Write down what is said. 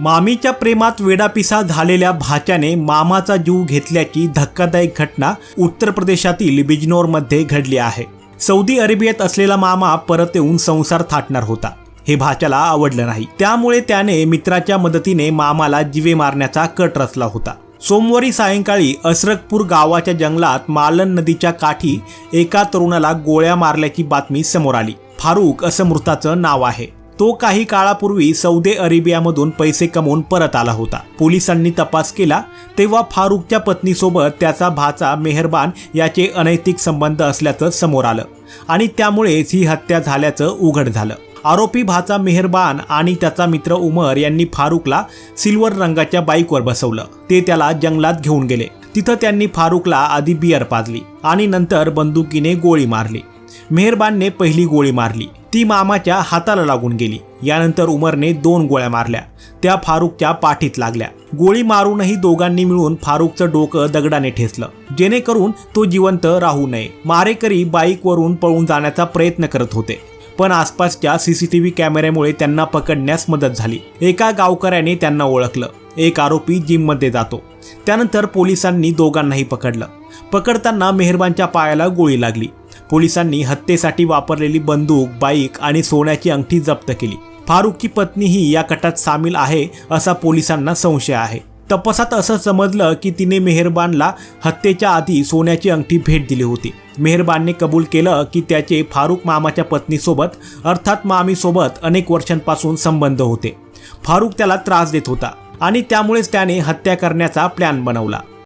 मामीच्या प्रेमात वेडापिसा झालेल्या भाच्याने मामाचा जीव घेतल्याची धक्कादायक घटना उत्तर प्रदेशातील बिजनोरमध्ये घडली आहे. सौदी अरेबियात असलेला मामा परत येऊन संसार थाटणार होता. हे भाच्याला आवडलं नाही. त्यामुळे त्याने मित्राच्या मदतीने मामाला जिवे मारण्याचा कट रचला होता. सोमवारी सायंकाळी असरकपूर गावाच्या जंगलात मालन नदीच्या काठी एका तरुणाला गोळ्या मारल्याची बातमी समोर आली. फारूक असं मृताचं नाव आहे. तो काही काळापूर्वी सौदी अरेबियामधून पैसे कमवून परत आला होता. पोलिसांनी तपास केला तेव्हा फारुखच्या पत्नीसोबत त्याचा भाचा मेहरबान याचे अनैतिक संबंध असल्याचं समोर आलं आणि त्यामुळेच ही हत्या झाल्याचं उघड झालं. आरोपी भाचा मेहरबान आणि त्याचा मित्र उमर यांनी फारुखला सिल्वर रंगाच्या बाईकवर बसवलं. ते त्याला जंगलात घेऊन गेले. तिथं त्यांनी फारुखला आधी बियर पाजली आणि नंतर बंदुकीने गोळी मारली. मेहरबानने पहिली गोळी मारली. ती मामाच्या हाताला लागून गेली. यानंतर उमरने दोन गोळ्या मारल्या. त्या फारुकच्या पाठीत लागल्या. गोळी मारूनही दोघांनी मिळून फारुकचं डोकं दगडाने ठेचलं. जेणेकरून तो जिवंत राहू नये. मारेकरी बाईकवरून पळून जाण्याचा प्रयत्न करत होते. पण आसपासच्या सीसीटीव्ही कॅमेऱ्यामुळे त्यांना पकडण्यास मदत झाली. एका गावकऱ्याने त्यांना ओळखलं. एक आरोपी जिममध्ये जातो. त्यानंतर पोलिसांनी दोघांनाही पकडलं. पकडताना मेहरबानच्या पायाला गोळी लागली. पोलिसांनी हत्येसाठी वापरलेली बंदूक बाईक आणि सोन्याची अंगठी जप्त केली. फारुखची पत्नीही या कटात सामील आहे असा पोलिसांना संशय आहे. तपासात असं समजलं की तिने मेहरबानला हत्येच्या आधी सोन्याची अंगठी भेट दिली होती. मेहरबानने कबूल केलं की त्याचे फारुख मामाच्या पत्नीसोबत अर्थात मामीसोबत अनेक वर्षांपासून संबंध होते. फारुख त्याला त्रास देत होता आणि त्यामुळेच त्याने हत्या करण्याचा प्लॅन बनवला.